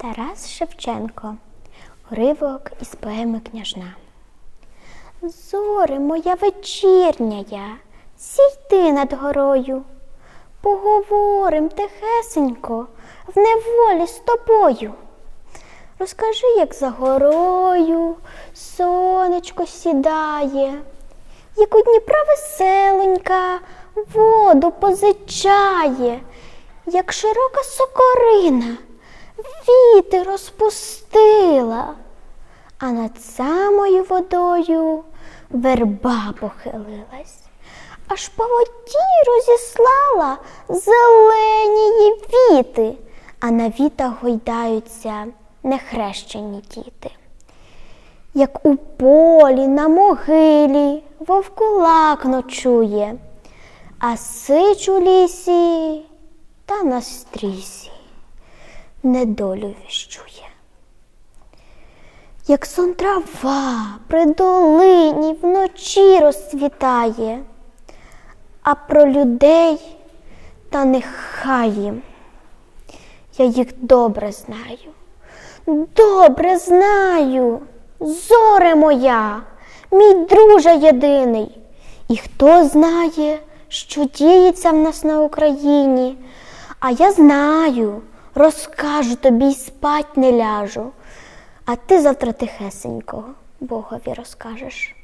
Тарас Шевченко. Уривок із поеми княжна. Зоре моя вечірня я, сійти над горою. Поговорим тихесенько в неволі з тобою. Розкажи, як за горою сонечко сідає, як у Дніпра веселонька воду позичає, як широка сокорина віти розпустила, а над самою водою верба похилилась, аж по воді розіслала зелені її віти, а на вітах гойдаються нехрещені діти. Як у полі на могилі вовкулак ночує, а сич у лісі та на стрісі недолю віщує. Як сон трава при долині вночі розцвітає, а про людей та нехай їм. Я їх добре знаю, добре знаю, зоре моя, мій друже єдиний. І хто знає, що діється в нас на Україні, а я знаю, розкажу тобі й спать не ляжу, а ти завтра тихесенько Богові розкажеш.